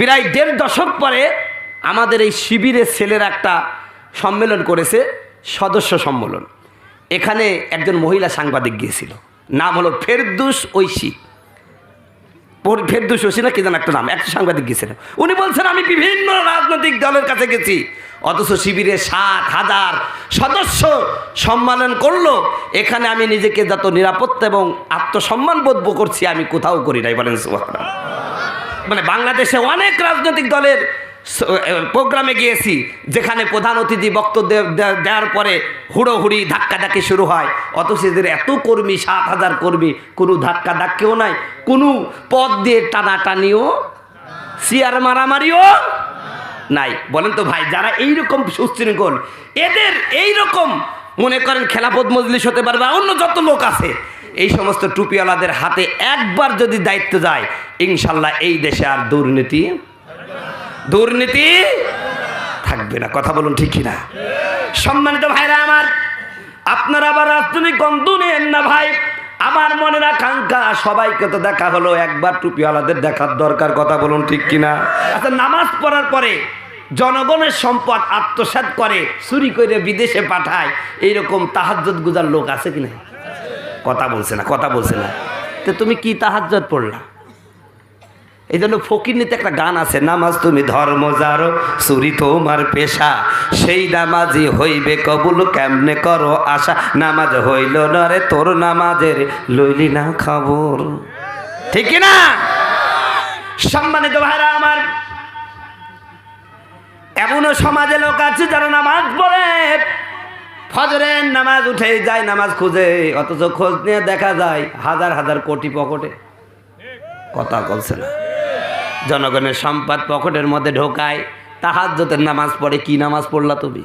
প্রায় দেড় দশক পরে আমাদের এই শিবিরের ছেলের একটা সম্মেলন করেছে, সদস্য সম্মেলন। এখানে একজন মহিলা সাংবাদিক গিয়েছিল। নাম হলো ফেরদুস ঐশী। ফেরদুস ঐশী না কি যেন একটা নাম, একটা সাংবাদিক গিয়েছিলেন উনি বলছেন, আমি বিভিন্ন রাজনৈতিক দলের কাছে গেছি। অথচ শিবিরে সাত হাজার সদস্য সম্মেলন করল। এখানে আমি নিজেকে যত নিরাপত্তা এবং আত্মসম্মান বোধ করছি, আমি কোথাও করি নাই, বলেন সুবহানাল্লাহ। মানে বাংলাদেশে অনেক রাজনৈতিক দলের প্রোগ্রামে গিয়েছি, যেখানে প্রধান অতিথি বক্তব্য দেওয়ার পরে হুড়োহুড়ি ধাক্কাধাক্কি শুরু হয়। অথচ এদের এত কর্মী, সাত হাজার কর্মী, কোনো ধাক্কা ধাক্কেও নাই, কোনো পদ দিয়ে টানাটানিও চেয়ার মারামারিও নাই। বলেন তো ভাই, যারা এইরকম সুশৃঙ্খল, এদের এইরকম মনে করেন খেলাপদ মজলিস হতে পারবে আর অন্য যত লোক আছে এই সমস্ত টুপিওয়ালাদের হাতে একবার যদি দায়িত্ব যায়, ইনশাল্লাহ এই দেশে আর দুর্নীতি দুর্নীতি থাকবে না। কথা বলুন ঠিক কিনা? সম্মানিত ভাইরা আমার, আপনারা আবার রাজনৈতিক গন্ধ নেন না ভাই। আমার মনের আকাঙ্ক্ষা, সবাইকে তো দেখা হলো, একবার টুপিওয়ালাদের দেখার দরকার, কথা বলুন ঠিক কিনা? আচ্ছা নামাজ পড়ার পরে জনগণের সম্পদ আত্মসাৎ করে, চুরি করে বিদেশে পাঠায়, এইরকম তাহাজ্জত গুজার লোক আছে কিনা কথা বলছে না, কথা বলছে না। তো তুমি কি তাহাজ্জত পড়লা? এই জন্য ফকির নিতে একটা গান আছে, নামাজ তুমি ধর্ম যারো চুরি তোমার পেশা। সেই নামাজি হইবে কবুল, কেমনে করো আশা? নামাজ হইল না রে, তোর নামাজের লইলি না খবর। ঠিক না? সম্মানিত ভাইরা আমার, এমনও সমাজে লোক আছে যারা নামাজ পড়ে। ফজরের নামাজ উঠে যায়, নামাজ খুঁজে, অথচ খোঁজ নিয়ে দেখা যায় হাজার হাজার কোটি পকেটে। কথা বলছে না। জনগণের সম্পদ পকেটের মধ্যে ঢোকায় তাহাজ্যতের নামাজ পড়ে, কি নামাজ পড়লা তুমি?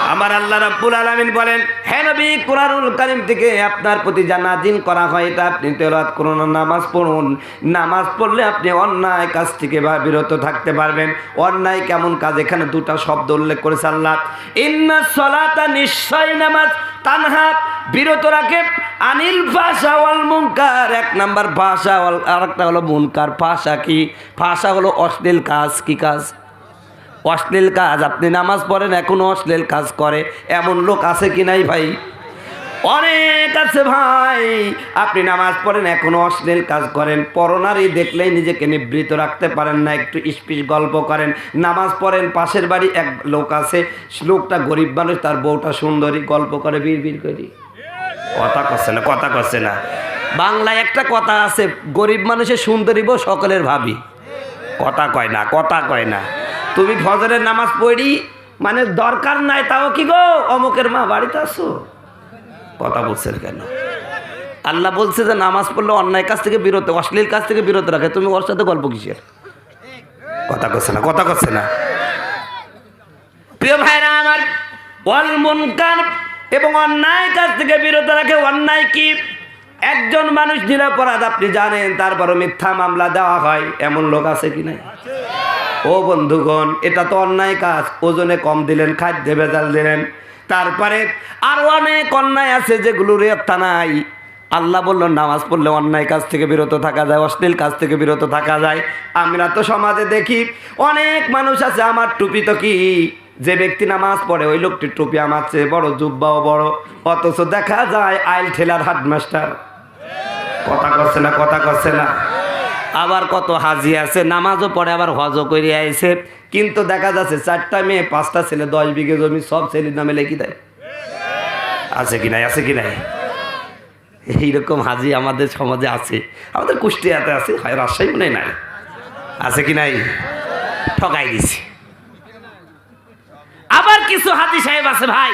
আমার আল্লাহ রাব্বুল আলামিন বলেন, হে নবী, কোরআনুল কারীম থেকে আপনার প্রতি যা নাজিল করা হয় এটা আপনি তেলাওয়াত করুন, নামাজ পড়ুন। নামাজ পড়লে আপনি অন্যায় কাজ থেকে বা বিরত থাকতে পারবেন। অন্যায় কেমন কাজ? এখানে দুটা শব্দ উল্লেখ করেছে আল্লাহ। ইন্না সলাতা নিশ্চয় নামাজ, তানহা, বিরত রাখে। আনিল ভাষা ওয়াল মুনকার, এক নাম্বার ভাষা আর একটা হলো মুনকার। ভাষা কি? ভাষা হলো অশ্লীল কাজ, কি কাজ? অশ্লীল কাজ, আপনি নামাজ পড়েন, এখনও অশ্লীল কাজ করে। এমন লোক আছে কি নাই ভাই? অনেক আছে ভাই। আপনি নামাজ পড়েন, এখনও অশ্লীল কাজ করেন। পরনারী দেখলেই নিজেকে নিবৃত রাখতে পারেন না, একটু স্পিস গল্প করেন। নামাজ পড়েন, পাশের বাড়ি এক লোক আছে, লোকটা গরিব মানুষ, তার বউটা সুন্দরী, গল্প করে বীর বীর করি। কথা করছে না, কথা করছে না। বাংলায় একটা কথা আছে, গরিব মানুষের সুন্দরী বউ সকলের ভাবি। কথা কয় না, কথা কয় না। তুমি ফজরের নামাজ পড়ি মানে দরকার নাই, তাও কি গো? অমুকের মা বাড়িতে আসো কথা বলছেন কেন? আল্লাহ বলছে যে নামাজ পড়লে অন্যায় কাছ থেকে বিরত, অশ্লীল কাছ থেকে বিরত রাখে। তুমি ওর সাথে গল্প কিসের? কথা করছে না, কথা করছে না। প্রিয় ভাইরা আমার, ওয়াল মুনকার এবং অন্যায় কাছ থেকে বিরত রাখে, অন্যায় কি? একজন মানুষ নিরাপরাধ, আপনি জানেন, তারপরও মিথ্যা মামলা দেওয়া হয়। এমন লোক আছে কি নাই? ও বন্ধুগণ, এটা তো অন্যায় কাজ। ওজনে কম দিলেন, খাদ্যে ভেজাল দিলেন। তারপরে আরও অনেক অন্যায় আছে যেগুলো রেপ্তা নাই। আল্লাহ বলল, নামাজ পড়লে অন্যায় কাজ থেকে বিরত থাকা যায়, অশ্লীল কাজ থেকে বিরত থাকা যায়। আমরা তো সমাজে দেখি, অনেক মানুষ আছে, আমার টুপি তো কি? যে ব্যক্তি নামাজ পড়ে, ওই লোকটির টুপি আমার চেয়ে বড়, জুব্বাও বড়। অথচ দেখা যায়, আইল ঠেলার হাডমাস্টার। কথা করছে না, কথা করছে না। আবার কত হাজি আছে, নামাজও পড়ে, আবার হজও করে আইছে। কিন্তু দেখা যাচ্ছে চারটা মেয়ে, পাঁচটা ছেলে, দশ বিঘে জমি, সব ছেলের নামে লেখি দেয়। আছে কি নাই, আছে কি নাই? এইরকম হাজি আমাদের সমাজে আছে। আমাদের কুষ্টিয়াতে আছে, হয় রাজশাহী মনে নাই? আছে কি নাই? ঠকাই দিছি। আবার কিছু হাজি সাহেব আছে ভাই,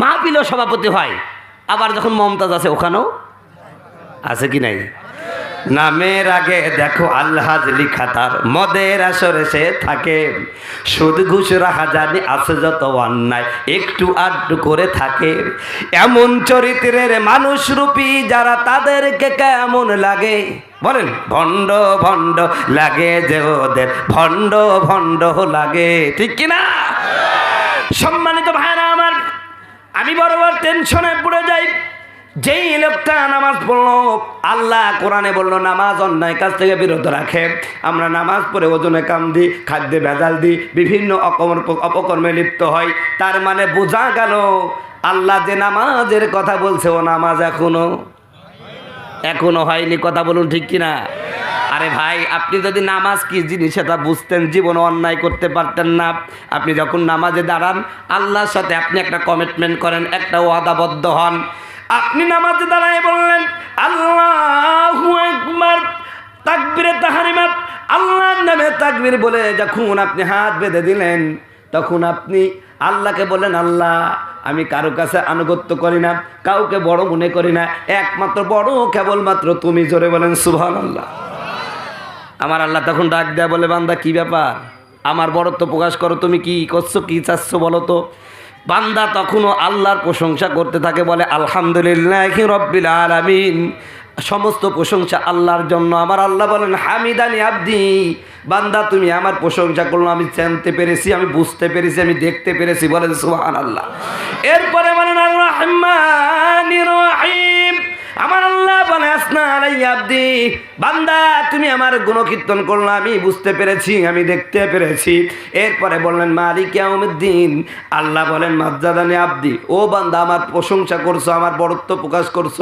মাহফিলও সভাপতি হয়। আবার যখন মমতাজ আছে, ওখানেও আছে কি নাই? নামের আগে দেখো আল্লাহাজ লিখা তার। মদের আসরে সে থাকে। সুদ ঘুষ রাখা জানি, আছে যত অন্যায়, একটু আধটু করে থাকে। এমন চরিত্রের মানুষ রূপী যারা তাদেরকে কেমন লাগে? বলেন, ভণ্ড ভণ্ড লাগে যে ওদের। ভণ্ড ভণ্ড লাগে, ঠিক কিনা? সম্মানিত ভাইরা আমার, আমি বরাবর টেনশনে পড়ে যাই। যেই লোকটা নামাজ পড়ল, আল্লাহ কোরআনে বলল, নামাজ অন্যায় কাজ থেকে বিরত রাখে। আমরা নামাজ পড়ে ওজনে কাম দিই, খাদ্যে ভেজাল দিই, বিভিন্ন অপকর্মে লিপ্ত হয় তার মানে বোঝা গেল, আল্লাহ যে নামাজের কথা বলছে, ও নামাজ এখনও এখনও হয়নি। কথা বলুন ঠিক কিনা? আরে ভাই, আপনি যদি নামাজ কি জিনিস, সেটা বুঝতেন, জীবনে অন্যায় করতে পারতেন না। আপনি যখন নামাজে দাঁড়ান, আল্লাহর সাথে আপনি একটা কমিটমেন্ট করেন, একটা ওয়াদাবদ্ধ হন। আপনি নামাজে দাঁড়ায় বললেন, আল্লাহ একবার তাকবিরে তাহারিমাত, আল্লাহর নামে তাকবির বলে যখন আপনি হাত বেঁধে দিলেন, তখন আপনি আল্লাহকে বলেন আল্লাহ, আমি কারও কাছে আনুগত্য করি না, কাউকে বড় মনে করি না, একমাত্র বড় কেবলমাত্র তুমি। জোরে বলেন সুভান আল্লাহ আমার আল্লাহ তখন ডাক দেয়া বলে, বান্দা, কি ব্যাপার? আমার বড়ত্ব প্রকাশ করো, তুমি কি করছ, কি চাচ্ছ বলো তো? বান্দা তখনও আল্লাহর প্রশংসা করতে থাকে, বলে, আলহামদুলিল্লাহ রব্বিল আলামিন। সমস্ত প্রশংসা আল্লাহর জন্য। আমার আল্লাহ বলেন, হামিদানি আব্দি, বান্দা তুমি আমার প্রশংসা করল, আমি জানতে পেরেছি, আমি বুঝতে পেরেছি, আমি দেখতে পেরেছি। বলেন সুহান আল্লাহ এরপরে বলেন আল্লাহ আমার আল্লাহ বলে আব্দি, বান্দা, তুমি আমার গুণকীর্তন করল আমি বুঝতে পেরেছি, আমি দেখতে পেরেছি। এরপরে বললেন, মালিক দিন আল্লাহ বলেন, মাজ্জাদানি আব্দি, ও বান্দা, আমার প্রশংসা করছ, আমার বড়ত্ব প্রকাশ করছ।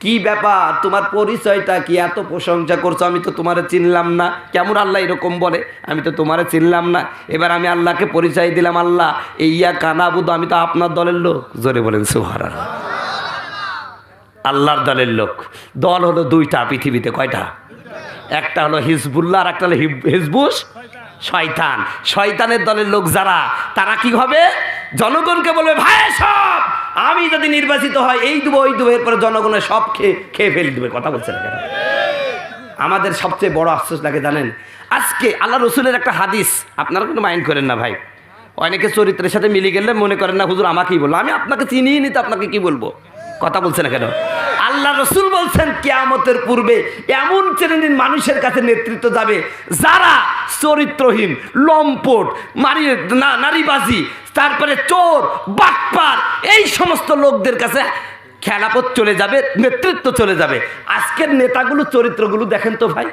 কি ব্যাপার? তোমার পরিচয়টা কি? এত প্রশংসা করছ, আমি তো তোমারে চিনলাম না। কেমন আল্লাহ এরকম বলে? আমি তো তোমারে চিনলাম না। এবার আমি আল্লাহকে পরিচয় দিলাম, আল্লাহ, এইয়া ইয়া কানা বুধ আমি তো আপনার দলের লোক। জোরে বলেন সুহারা আল্লাহর দলের লোক। দল হলো দুইটা, পৃথিবীতে কয়টা? একটা হলো হিজবুল্লাহ, আর একটা হলো হিজবুস শয়তান। শয়তানের দলের লোক যারা, তারা কি হবে? জনগণকে বলবে, ভাই, সব! আমি যদি নির্বাচিত হয়, এই দেবো, ওই দেবো, এরপরে জনগণের সব খেয়ে খেয়ে ফেলে দেবে। কথা বলছে না কেন? আমাদের সবচেয়ে বড় আফসোস লাগে, জানেন? আজকে আল্লাহ রসুলের একটা হাদিস, আপনারা কিন্তু মাইন্ড করেন না ভাই। অনেকে চরিত্রের সাথে মিলে গেলে মনে করেন না, হুজুর, আমাকেই বলল। আমি আপনাকে চিনিয়ে নিতে আপনাকে কি বলব? কথা বলছে না কেন? আল্লাহ রসুল বলছেন, কেয়ামতের পূর্বে এমন শ্রেণির মানুষের কাছে নেতৃত্ব যাবে যারা চরিত্রহীন, লম্পট মারি নারীবাজি, তারপরে চোর, বাটপার, এই সমস্ত লোকদের কাছে খেলাপথ চলে যাবে, নেতৃত্ব চলে যাবে। আজকের নেতাগুলো, চরিত্রগুলো দেখেন তো ভাই।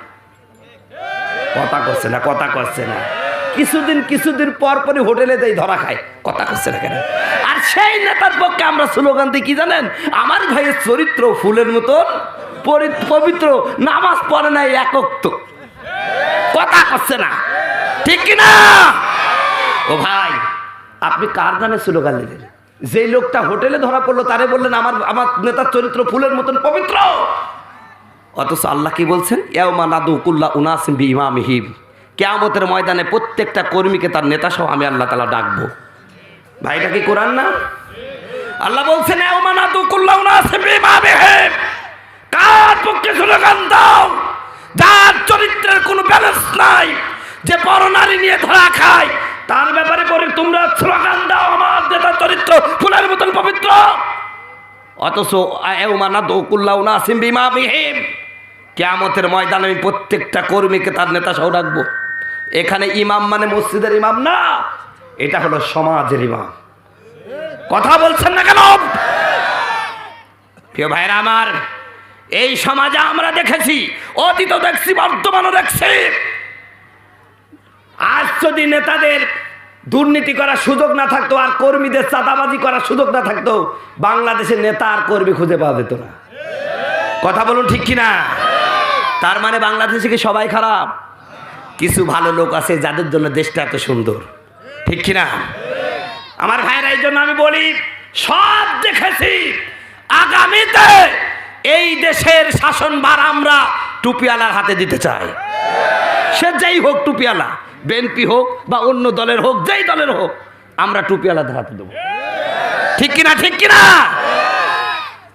কথা করছে না, কথা করছে না। কিছুদিন কিছুদিন পর পরই হোটেলে দেই ধরা খায়। কথা করছে না কেন? সেই নেতার পক্ষে আমরা স্লোগান দিই, কি জানেন? আমার ভাইয়ের চরিত্র ফুলের মতন পবিত্র, নামাজ পড়ে নাই একক তো কথা করছে না। ঠিক কি না? ও ভাই, আপনি কার নামে স্লোগান দিলেন? যে লোকটা হোটেলে ধরা পড়ল, তারে বললেন, আমার আমার নেতার চরিত্র ফুলের মতন পবিত্র। অথচ আল্লাহ কি বলছেন? এওমা নাদুকুল্লা উনাসিম বি ইমামিহিম কেয়ামতের ময়দানে প্রত্যেকটা কর্মীকে তার নেতা সহ আমি আল্লাহ তালা ডাকবো। ভাইটা কি কোরআন না? আল্লাহ বলছেন কার পক্ষে স্লোগান দাও? যার চরিত্রের কোনো ব্যালেন্স নাই, যে পরনারী নিয়ে ধরা খায়, তার ব্যাপারে পরে তোমরা স্লোগান দাও আমার নেতার চরিত্র, ফুলের মতন পবিত্র। অথচ এওমানা দৌকুল্লাহ না সিম্বিমা বিহিম কেয়ামতের ময়দানে আমি প্রত্যেকটা কর্মীকে তার নেতা সহ রাখব এখানে ইমাম মানে মসজিদের ইমাম না এটা হলো সমাজের ইমাম। কথা বলছেন না কেন? প্রিয় ভাইরা আমার, এই সমাজে আমরা দেখেছি, অতীত দেখছি, বর্তমানও দেখছি। আজ যদি নেতাদের দুর্নীতি করার সুযোগ না থাকতো, আর কর্মীদের চাঁদাবাজি করার সুযোগ না থাকতো, বাংলাদেশের নেতা আর কর্মী খুঁজে পাওয়া যেত না। কথা বলুন ঠিক কিনা? তার মানে বাংলাদেশে কি সবাই খারাপ? কিছু ভালো লোক আছে, যাদের জন্য দেশটা এত সুন্দর। ঠিক কিনা? আমার ভাইরা এই জন্য আমি বলি, সব দেখেছি। আগামীতে এই দেশের শাসনভার আমরা টুপিওয়ালার হাতে দিতে চাই। সে যেই হোক টুপিওয়ালা, বিএনপি হোক বা অন্য দলের হোক, যেই দলের হোক, আমরা টুপিওয়ালাদের হাতে দেবো। ঠিক কিনা ঠিক কিনা?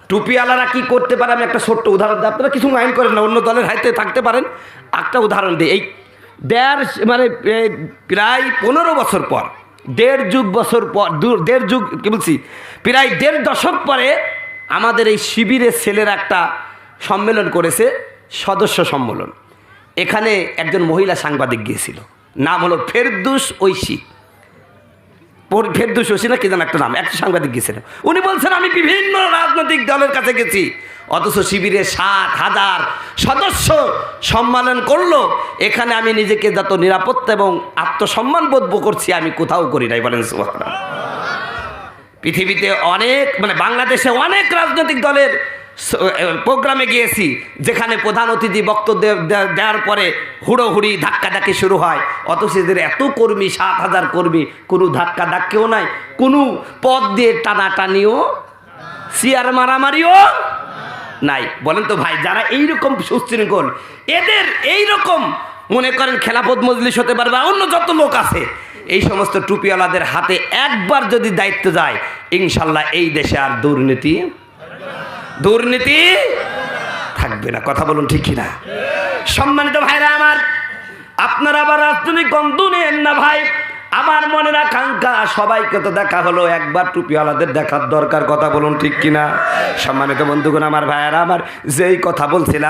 টুপিওয়ালারা কি করতে পারে? আমি একটা ছোট্ট উদাহরণ দিই। আপনারা কিছু মাইন্ড করেন না, অন্য দলের হাতে থাকতে পারেন। একটা উদাহরণ দিই। এই দেড় মানে প্রায় পনেরো বছর পর, দেড় যুগ বছর পর দেড় যুগ, কি বলছি, প্রায় দেড় দশক পরে আমাদের এই শিবিরের ছেলের একটা সম্মেলন করেছে সদস্য সম্মেলন। এখানে একজন মহিলা সাংবাদিক গিয়েছিল, নাম হলো ফেরদুস ঐশী। ফেরদৌস হোসেন না কি যেন একটা নাম, একটা সাংবাদিক গিয়েছিল। উনি বলছেন, আমি বিভিন্ন রাজনৈতিক দলের কাছে গেছি অথচ শিবিরে সাত হাজার সদস্য সম্মেলন করল এখানে আমি নিজেকে যত নিরাপত্তা এবং আত্মসম্মান বোধ করছি, আমি কোথাও করি নাই, বলেন। পৃথিবীতে অনেক মানে বাংলাদেশে অনেক রাজনৈতিক দলের প্রোগ্রামে গিয়েছি, যেখানে প্রধান অতিথি বক্তব্য দেওয়ার পরে হুড়োহুড়ি ধাক্কাধাক্কি শুরু হয় অথচ এদের এত কর্মী, সাত হাজার কর্মী, কোনো ধাক্কা ধাক্কেও নাই, কোনো পদ দিয়ে টানাটানিও, চেয়ার মারামারিও নাই। বলেন তো ভাই, যারা এইরকম সুশৃঙ্খল, এদের এইরকম মনে করেন খেলাপদ মজলিস হতে পারবে আর অন্য যত লোক আছে, এই সমস্ত টুপিওয়ালাদের হাতে একবার যদি দায়িত্ব যায়, ইনশাল্লাহ এই দেশে আর দুর্নীতি দুর্নীতি থাকবে না। কথা বলুন ঠিক কিনা? সম্মানিত ভাইরা আমার, আপনারা আবার রাজনৈতিক গন্ধ নেন না ভাই। আমার মনের আকাঙ্ক্ষা, সবাইকে তো দেখা হলো, একবার টুপিওয়ালাদের দেখার দরকার, কথা বলুন ঠিক কিনা? সম্মানিত বন্ধুগণ, আমার ভাইয়ারা, আমার যেই কথা বলছিলাম